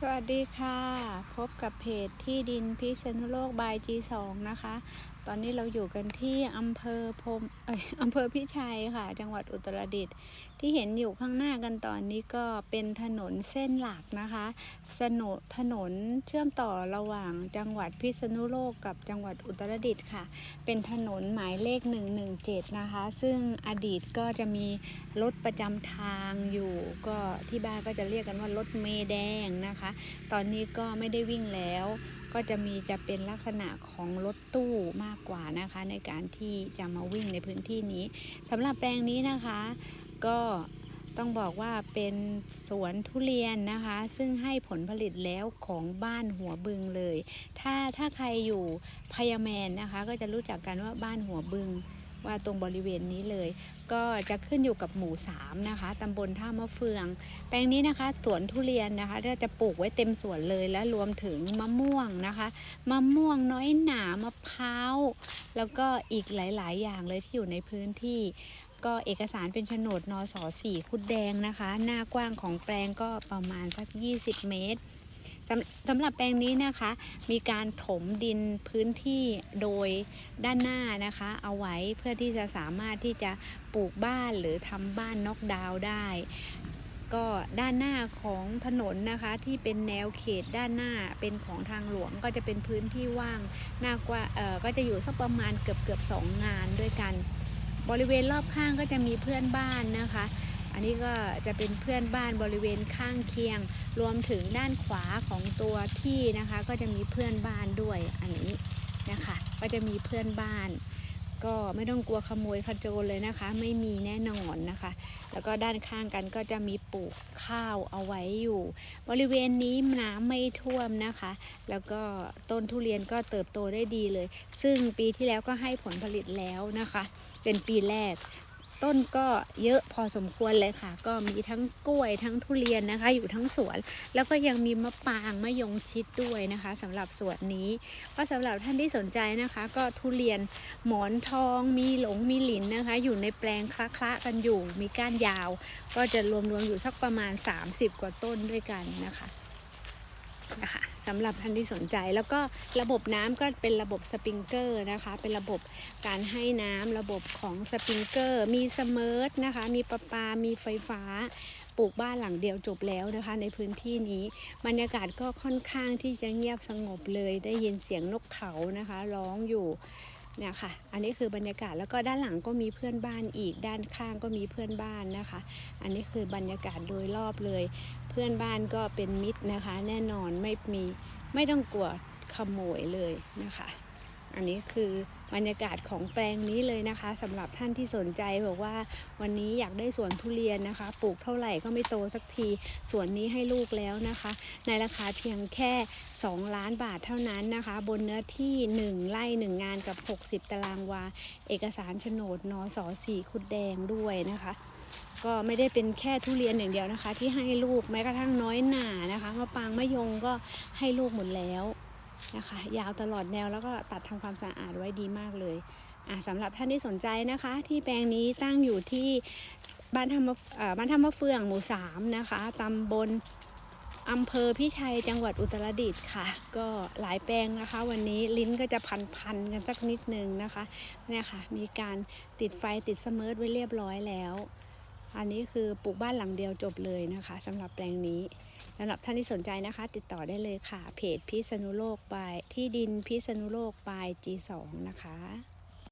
สวัสดีค่ะ พบกับเพจที่ดินพิษณุโลกบาย G2 นะคะ ตอนนี้เราอยู่กันที่อำเภอพรมเอยอำเภอพิชัยค่ะ จังหวัดอุตรดิตถ์ที่เห็นอยู่ข้างหน้ากันตอนนี้ก็เป็นถนนเส้นหลักนะคะสนนถนนเชื่อมต่อระหว่างจังหวัดพิษณุโลกกับจังหวัดอุตรดิตถ์ค่ะ เป็นถนนหมายเลข 117 นะคะ ซึ่งอดีตก็จะมีรถประจำทางอยู่ ก็ที่บ้านก็จะเรียกกันว่ารถเมแดงนะคะ ตอนนี้ก็ไม่ได้วิ่งแล้วก็จะมีจะเป็นลักษณะของรถตู้มากกว่านะคะ ในการที่จะมาวิ่งในพื้นที่นี้สำหรับแปลงนี้นะคะ ก็ต้องบอกว่าเป็นสวนทุเรียนนะคะ ซึ่งให้ผลผลิตแล้วของบ้านหัวบึงเลย ถ้าถ้าใครอยู่พยาแมนนะคะ ก็จะรู้จักกันว่าบ้านหัวบึง ว่าตรงบริเวณนี้เลย ก็จะขึ้นอยู่กับหมู่สามนะคะตำบลท่ามะเฟือง แปลงนี้นะคะสวนทุเรียนนะคะจะปลูกไว้เต็มสวนเลยและรวมถึงมะม่วงนะคะมะม่วงน้อยหนามะพร้าวแล้วก็อีกหลาย ๆ อย่างเลยที่อยู่ในพื้นที่ก็เอกสารเป็นโฉนดนสสี่คุดแดงนะคะ หน้ากว้างของแปลงก็ประมาณสัก 20 เมตร สำสำหรับแปลงนี้นะคะ มีการถมดินพื้นที่โดยด้านหน้านะคะ เอาไว้เพื่อที่จะสามารถที่จะปลูกบ้านหรือทำบ้านน็อกดาวน์ได้ ก็ด้านหน้าของถนนนะคะ ที่เป็นแนวเขตด้านหน้าเป็นของทางหลวงก็จะเป็นพื้นที่ว่างหน้ากว่าเออก็จะอยู่สักประมาณเกือบเกือบสองงานด้วยกัน บริเวณรอบข้างก็จะมีเพื่อนบ้านนะคะ อันนี้ก็จะเป็นเพื่อนบ้านบริเวณข้างเคียง รวมถึงด้านขวาของตัวที่นะคะ ก็จะมีเพื่อนบ้านด้วยอันนี้นะคะ ก็จะมีเพื่อนบ้าน ก็ไม่ต้องกลัวขโมยขโจรเลยนะคะ ไม่มีแน่นอนนะคะ แล้วก็ด้านข้างกันก็จะมีปลูกข้าวเอาไว้อยู่ บริเวณนี้น้ำไม่ท่วมนะคะ แล้วก็ต้นทุเรียนก็เติบโตได้ดีเลย ซึ่งปีที่แล้วก็ให้ผลผลิตแล้วนะคะ เป็นปีแรก ต้นก็เยอะพอสมควรเลยค่ะ ก็มีทั้งกล้วยทั้งทุเรียนนะคะ อยู่ทั้งสวน แล้วก็ยังมีมะปรางมะยงชิดด้วยนะคะสำหรับสวนนี้ก็สำหรับท่านที่สนใจนะคะ ก็ทุเรียนหมอนทองมีหลงมีหลินนะคะ อยู่ในแปลงคละๆกันอยู่ มีก้านยาว ก็จะรวมๆอยู่สักประมาณ 30 กว่าต้นด้วยกันนะคะนะคะ สำหรับท่านที่สนใจ แล้วก็ระบบน้ำก็เป็นระบบสปริงเกอร์นะคะ เป็นระบบการให้น้ำระบบของสปริงเกอร์ มีเสมิร์ทนะคะ มีประปา มีไฟฟ้าปลูกบ้านหลังเดียวจบแล้วนะคะ ในพื้นที่นี้บรรยากาศก็ค่อนข้างที่จะเงียบสงบเลย ได้ยินเสียงนกเขานะคะ ร้องอยู่ เนี่ยค่ะ อันนี้คือบรรยากาศแล้วก็ด้านหลังก็มีเพื่อนบ้านอีก ด้านข้างก็มีเพื่อนบ้านนะคะ อันนี้คือบรรยากาศโดยรอบเลย เพื่อนบ้านก็เป็นมิตรนะคะ แน่นอนไม่มีไม่ต้องกลัวขโมยเลยนะคะ อันนี้คือบรรยากาศของแปลงนี้เลยนะคะสำหรับท่านที่สนใจบอกว่า วันนี้อยากได้สวนทุเรียนนะคะ ปลูกเท่าไหร่ก็ไม่โตสักทีสวนนี้ให้ลูกแล้วนะคะ ในราคาเพียงแค่ 2 ล้านบาทเท่านั้นนะคะ บนเนื้อที่ 1 ไร่ 1 งานกับ 60 ตารางวา เอกสารโฉนดนสสี่คุดแดงด้วยนะคะก็ไม่ได้เป็นแค่ทุเรียนอย่างเดียวนะคะ ที่ให้ลูกแม้กระทั่งน้อยหน่านะคะมะปางมะยงก็ให้ลูกหมดแล้ว นะคะยาวตลอดแนวแล้วก็ตัดทำความสะอาดไว้ดีมากเลยอะสำหรับท่านที่สนใจนะคะ ที่แปลงนี้ตั้งอยู่ที่บ้านธรรมบ้านธรรมะเฟืองหมู่สามนะคะตำบลอำเภอพิชัยจังหวัดอุตรดิตถ์ค่ะ ก็หลายแปลงนะคะ วันนี้ลิ้นก็จะพันๆกันสักนิดนึงนะคะเนี่ยค่ะ มีการติดไฟติดสมิร์ทไว้เรียบร้อยแล้ว อันนี้คือปลูกบ้านหลังเดียวจบเลยนะคะสำหรับแปลงนี้สำหรับท่านที่สนใจนะคะ ติดต่อได้เลยค่ะ เพจพิษณุโลกบายที่ดินพิษณุโลกบาย G2 นะคะ